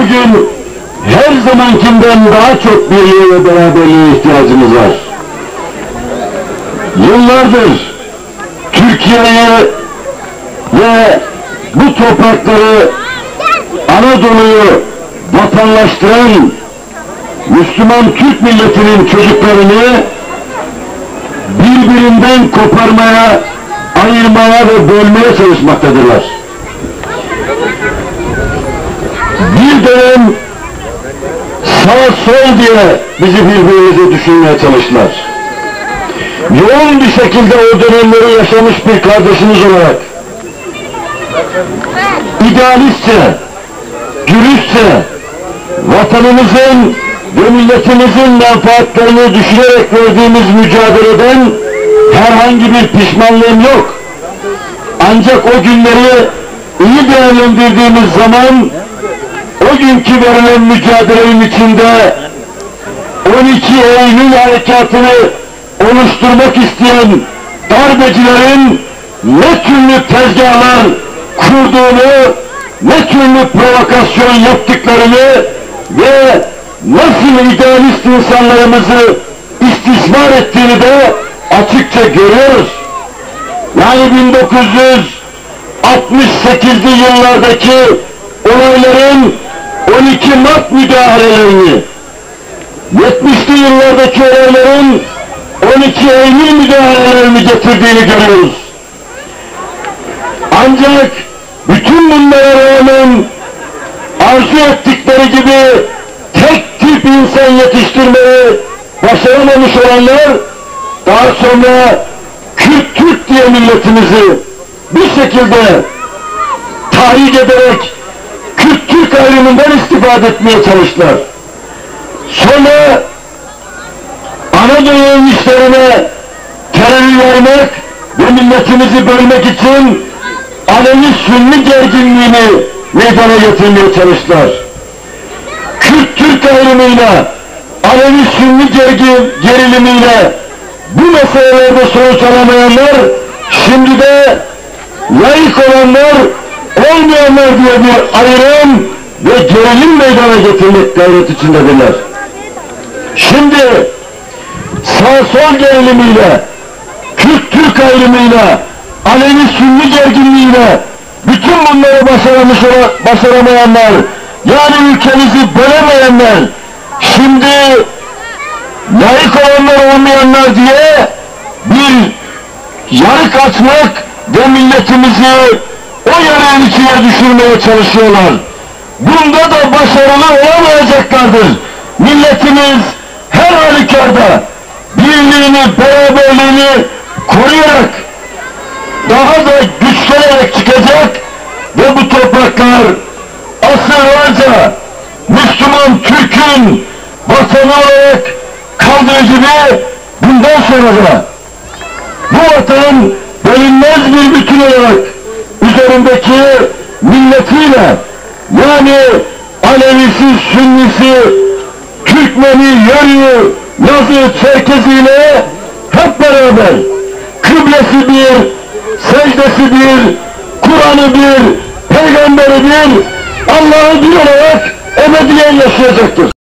bugün her zamankinden daha çok birliğe ve beraberliğe ihtiyacımız var. Yıllardır Türkiye'ye ve bu toprakları Anadolu'yu vatanlaştıran Müslüman Türk milletinin çocuklarını birbirinden koparmaya, ayırmaya ve bölmeye çalışmaktadırlar. Dönem sağ sol diye bizi birbirimize düşürmeye çalıştılar. Yoğun bir şekilde o dönemleri yaşamış bir kardeşimiz olarak idealistçe, dürüstçe, vatanımızın ve milletimizin menfaatlerini düşünerek verdiğimiz mücadeleden herhangi bir pişmanlığım yok. Ancak o günleri iyi değerlendirdiğimiz zaman o günkü verilen mücadelenin içinde 12 Eylül harekatını oluşturmak isteyen darbecilerin ne türlü tezgahlar kurduğunu, ne türlü provokasyon yaptıklarını ve nasıl idealist insanlarımızı istismar ettiğini de açıkça görüyoruz. Yani 1968'li yıllardaki olayların 12 Mart müdahalelerini, 70'li yıllardaki olayların 12 Eylül müdahalelerini getirdiğini görüyoruz. Ancak bütün bunlara rağmen arzu ettikleri gibi tek tip insan yetiştirmeyi başaramamış olanlar daha sonra Kürt Türk diye milletimizi bir şekilde tahrik ederek Kürt Türk ayrımından istifade etmeye çalıştılar. Sonra Anadolu'nun işlerine terör vermek ve milletimizi bölmek için Alevi Sünni gerginliğini meydana getirmeye çalıştılar. Kürt Türk ayrımıyla Alevi Sünni gergi, gerilimiyle bu meselelerde sonuç alamayanlar şimdi de layık olanlar olmayanlar diye bir ayrım ve gerilim meydana getirmek gayret içindedirler. Şimdi sağ sol gerilimiyle Kürt Türk ayrımıyla Alevi Sünni gerginliğiyle bütün bunları başaramış başaramayanlar yani ülkemizi bölemeyenler şimdi layık olanlar olmayanlar diye bir yarık açmak ve milletimizi o yarığın içine düşürmeye çalışıyorlar. Bunda da başarılı olamayacaklardır. Milletimiz her halükarda birliğini, beraberliğini koruyarak daha da güçlenerek çıkacak ve bu topraklar asırlarca Müslüman Türk'ün vatanı olarak kaldığı gibi bundan sonra da bu vatan bölünmez bir bütün olarak milletiyle yani Alevisi, Sünnisi, Türkmeni, Yörüğü, Lazı, Çerkeziyle hep beraber kıblesi bir, secdesi bir, Kur'an'ı bir, peygamberi bir, Allah'ı bir olarak ebediyen yaşayacaktır.